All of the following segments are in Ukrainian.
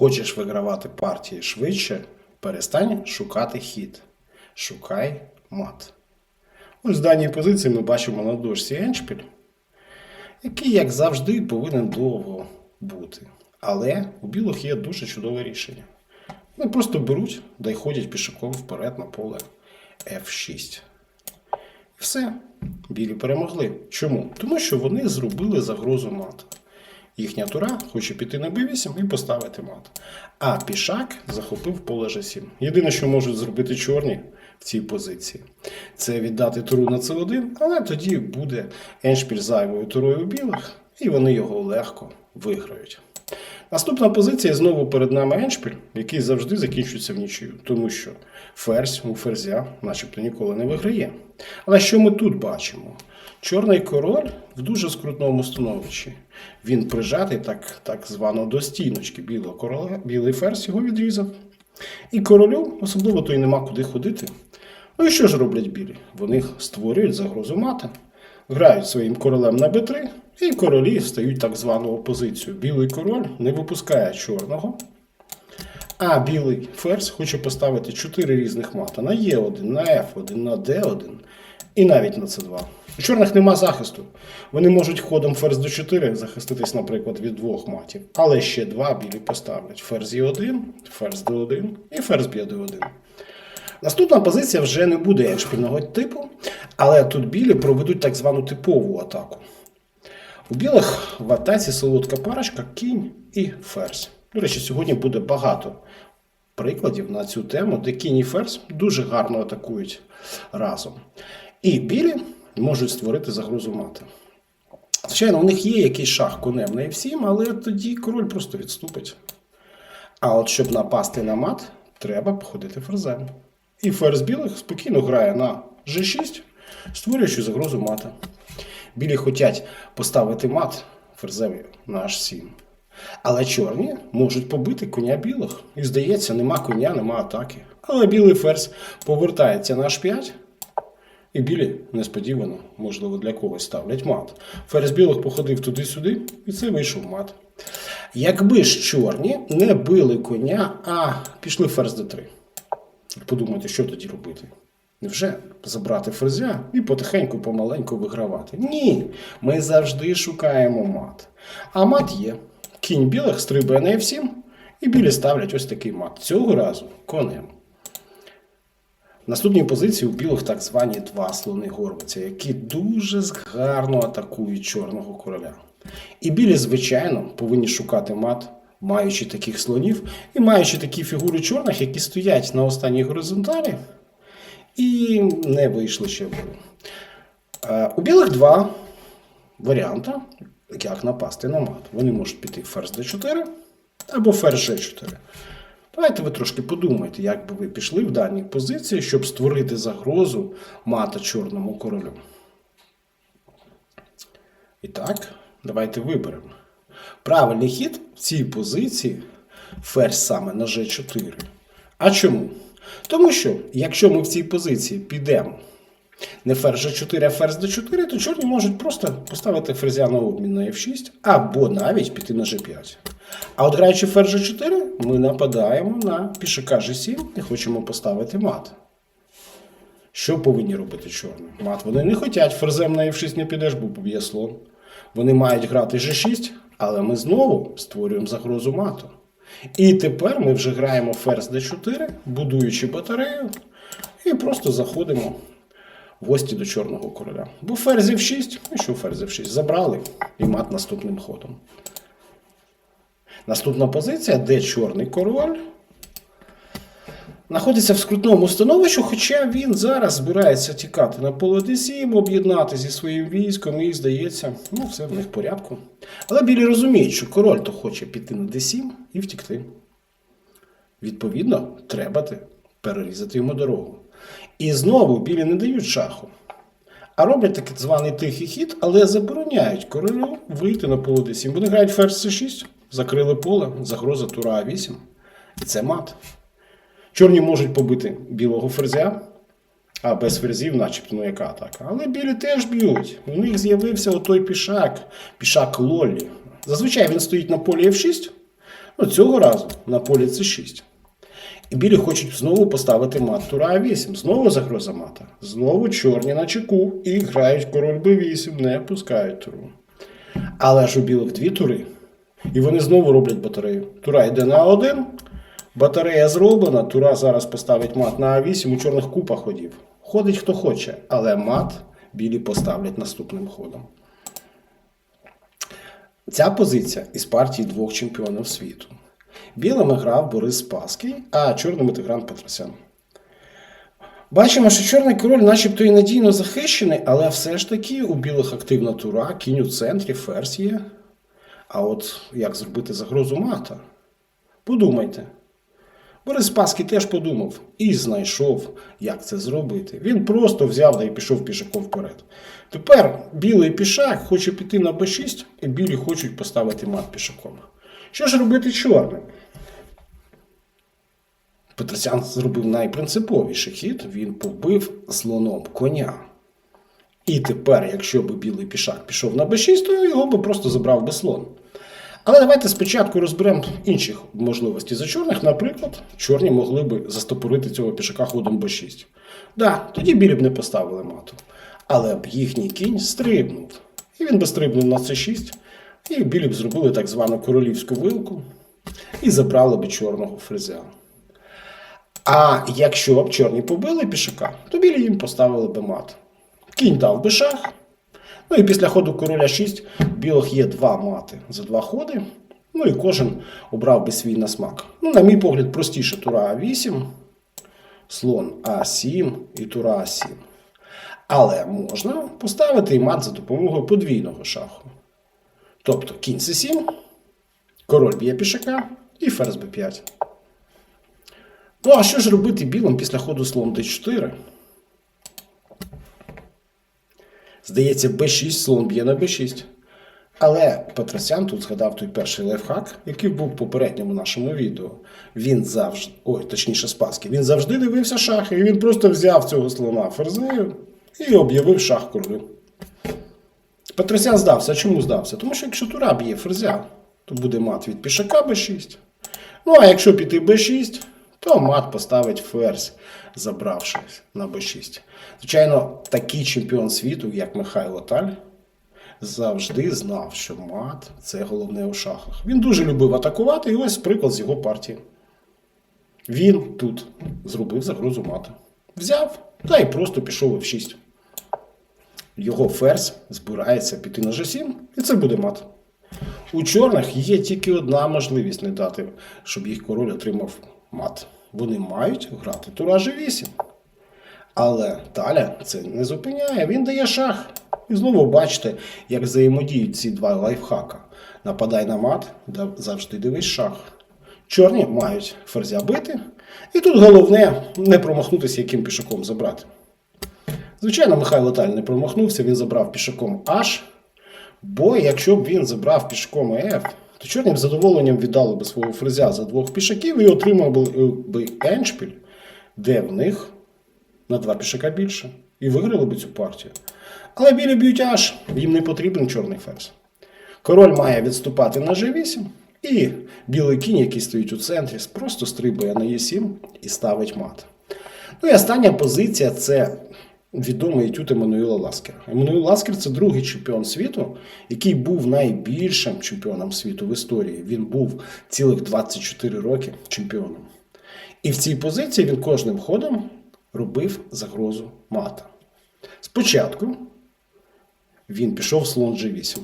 Хочеш вигравати партії швидше, перестань шукати хід. Шукай мат. Ось в даній позиції ми бачимо на дошці еншпіль, який, як завжди, повинен довго бути. Але у білих є дуже чудове рішення. Вони просто беруть да й ходять пішаком вперед на поле F6. І все. Білі перемогли. Чому? Тому що вони зробили загрозу мат. Їхня тура хоче піти на b8 і поставити мат. А пішак захопив поле G7. Єдине, що можуть зробити чорні в цій позиції, це віддати туру на c1, але тоді буде еншпіль зайвою турою білих, і вони його легко виграють. Наступна позиція знову перед нами еншпіль, який завжди закінчується в нічию, тому що ферзь у ферзя начебто ніколи не виграє. Але що ми тут бачимо? Чорний король в дуже скрутному становищі. Він прижатий так, так звано до стіночки білого короля, білий ферзь його відрізав. І королю особливо то й нема куди ходити. Ну і що ж роблять білі? Вони створюють загрозу мата, грають своїм королем на b3, і королі стають так звану опозицію. Білий король не випускає чорного. А білий ферзь хоче поставити 4 різних мата на Е1, на F1, на D1 і навіть на С2. У чорних нема захисту. Вони можуть ходом ферзь до 4 захиститись, наприклад, від двох матів. Але ще два білі поставлять: ферзь Е1, ферзь Д1 і ферзь б'є Д1. Наступна позиція вже не буде еншпільного типу, але тут білі проведуть так звану типову атаку. У білих в атаці солодка парочка, кінь і ферзь. До речі, сьогодні буде багато прикладів на цю тему, де кінь і ферзь дуже гарно атакують разом. І білі можуть створити загрозу мати. Звичайно, у них є якийсь шах конем на F7, але тоді король просто відступить. А от щоб напасти на мат, треба походити ферзем. І ферзь білих спокійно грає на G6, створюючи загрозу мата. Білі хочуть поставити мат ферзеві на H7. Але чорні можуть побити коня білих. І здається, нема коня, нема атаки. Але білий ферзь повертається на H5. І білі несподівано, можливо, для когось ставлять мат. Ферзь білих походив туди-сюди, і це вийшов мат. Якби ж чорні не били коня, а пішли ферзь d3. Подумайте, що тоді робити? Невже забрати ферзя і потихеньку, помаленьку вигравати? Ні, ми завжди шукаємо мат. А мат є. Кінь білих стрибає на F7, і білі ставлять ось такий мат. Цього разу конем. В наступній позиції у білих так звані два слони горбиця, які дуже гарно атакують чорного короля. І білі, звичайно, повинні шукати мат, маючи таких слонів, і маючи такі фігури чорних, які стоять на останній горизонталі, і не вийшли ще в гру. Е, У білих два варіанти, як напасти на мат. Вони можуть піти ферзь d4 або ферзь g4. Давайте ви трошки подумайте, як би ви пішли в даній позиції, щоб створити загрозу мата чорному королю. І так, давайте виберемо. Правильний хід в цій позиції ферзь саме на G4. А чому? Тому що, якщо ми в цій позиції підемо не ферзь G4, а ферзь D4, то чорні можуть просто поставити ферзя на обмін на F6 або навіть піти на G5. А от граючи ферзь G4, ми нападаємо на пішака G7 і хочемо поставити мат. Що повинні робити чорні? Мат вони не хочуть, ферзем на F6 не підеш, бо поб'є слон. Вони мають грати G6, але ми знову створюємо загрозу мату. І тепер ми вже граємо ферзь d4, будуючи батарею, і просто заходимо в гості до чорного короля. Бо ферзь f6, і що ферзь f6? Забрали і мат наступним ходом. Наступна позиція, де чорний король знаходиться в скрутному становищі, хоча він зараз збирається тікати на поле d7, об'єднати зі своїм військом, і здається, ну все в них в порядку. Але білі розуміють, що король то хоче піти на d7 і втікти. Відповідно, треба перерізати йому дорогу. І знову білі не дають шаху. А роблять так званий тихий хід, але забороняють королю вийти на поле d7. Вони грають ферзь c6, закрили поле, загроза тура А8. І це мат. Чорні можуть побити білого ферзя, а без ферзів, начебто, ну яка атака. Але білі теж б'ють. У них з'явився отой пішак, пішак Лоллі. Зазвичай він стоїть на полі F6. Ну, цього разу на полі С6. І білі хочуть знову поставити мат тура А8. Знову загроза мата. Знову чорні на чеку і грають король Б8, не пускають туру. Але ж у білих дві тури. І вони знову роблять батарею. Тура йде на А1, батарея зроблена, тура зараз поставить мат на А8 у чорних купа ходів. Ходить хто хоче, але мат білі поставлять наступним ходом. Ця позиція із партії двох чемпіонів світу. Білими грав Борис Спаский, а чорними Тигран Петросян. Бачимо, що чорний король начебто і надійно захищений, але все ж таки у білих активна тура, кінь у центрі, ферзь є. А от як зробити загрозу мата? Подумайте. Борис Спаский теж подумав і знайшов, як це зробити. Він просто взяв да і пішов пішаком вперед. Тепер білий пішак хоче піти на Б6, і білі хочуть поставити мат пішаком. Що ж робити чорним? Петросян зробив найпринциповіший хід, він побив слоном коня. І тепер, якщо б білий пішак пішов на Б6, то його би просто забрав би слон. Але давайте спочатку розберемо інших можливостей за чорних. Наприклад, чорні могли б застопорити цього пішака ходом Б6. Да, тоді білі б не поставили мату. Але б їхній кінь стрибнув. І він би стрибнув на С6, і білі б зробили так звану королівську вилку і забрали б чорного фрезя. А якщо б чорні побили пішака, то білі їм поставили би мат. Кінь дав би шах. Ну і після ходу короля 6 білих є два мати за два ходи. Ну і кожен обрав би свій на смак. Ну, на мій погляд, простіше тура А8, слон А7 і тура А7. Але можна поставити і мат за допомогою подвійного шаху. Тобто кінь С7, король б'є пішака і ферзь Б5. Ну, а що ж робити білим після ходу слон d4? Здається, b6 слон б'є на b6. Але Петросян тут згадав той перший лайфхак, який був в попередньому нашому відео. Він завжди, ой, точніше, Спаски, він завжди дивився шахи, і він просто взяв цього слона ферзею і об'явив шах королю. Петросян здався. Чому здався? Тому що якщо тура б'є ферзя, то буде мат від пішака b6. Ну, а якщо піти b6, то мат поставить ферзь, забравшись на b6. Звичайно, такий чемпіон світу, як Михайло Таль, завжди знав, що мат це головне у шахах. Він дуже любив атакувати, і ось приклад з його партії. Він тут зробив загрозу мата. Взяв та й просто пішов в 6. Його ферзь збирається піти на G7, і це буде мат. У чорних є тільки одна можливість не дати, щоб їх король отримав мат. Вони мають грати тура G8. Але Таля це не зупиняє, він дає шах. І знову бачите, як взаємодіють ці два лайфхака. Нападай на мат, завжди дивись шах. Чорні мають ферзя бити. І тут головне не промахнутися, яким пішаком забрати. Звичайно, Михайло Таль не промахнувся, він забрав пішаком H. Бо якщо б він забрав пішком F, то чорні б задоволенням віддали б свого фрезя за двох пішаків і отримали б еншпіль, де в них на два пішака більше. І виграли б цю партію. Але білі б'ють аж, їм не потрібен чорний ферзь. Король має відступати на G8, і білий кінь, який стоїть у центрі, просто стрибує на Е7 і ставить мат. Ну і остання позиція це відомий етюд Еммануїла Ласкера. Еммануїл Ласкер це другий чемпіон світу, який був найбільшим чемпіоном світу в історії. Він був цілих 24 роки чемпіоном. І в цій позиції він кожним ходом робив загрозу мата. Спочатку він пішов слон G8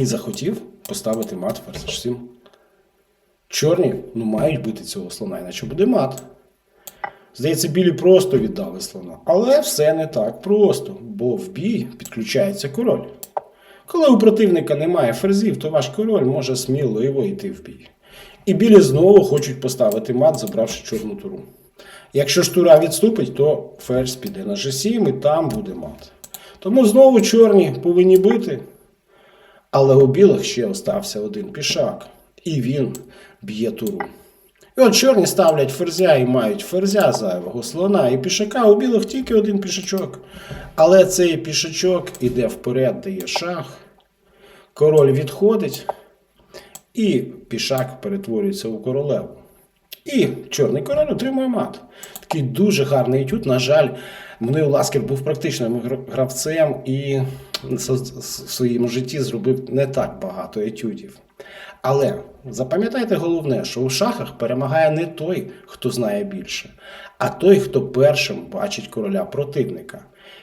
і захотів поставити мат ферзь 7. Чорні ну, мають бити цього слона, іначе буде мат. Здається, білі просто віддали слона. Але все не так просто, бо в бій підключається король. Коли у противника немає ферзів, то ваш король може сміливо йти в бій. І білі знову хочуть поставити мат, забравши чорну туру. Якщо ж тура відступить, то ферзь піде на G7 і там буде мат. Тому знову чорні повинні бити. Але у білих ще остався один пішак, і він б'є туру. І от чорні ставлять ферзя і мають ферзя зайвого слона і пішака. У білих тільки один пішачок. Але цей пішачок іде вперед, дає шах. Король відходить. І пішак перетворюється у королеву. І чорний король отримує мат. Такий дуже гарний етюд. На жаль, Мною Ласкер був практичним гравцем і в своєму житті зробив не так багато етюдів. Але запам'ятайте головне, що у шахах перемагає не той, хто знає більше, а той, хто першим бачить короля противника.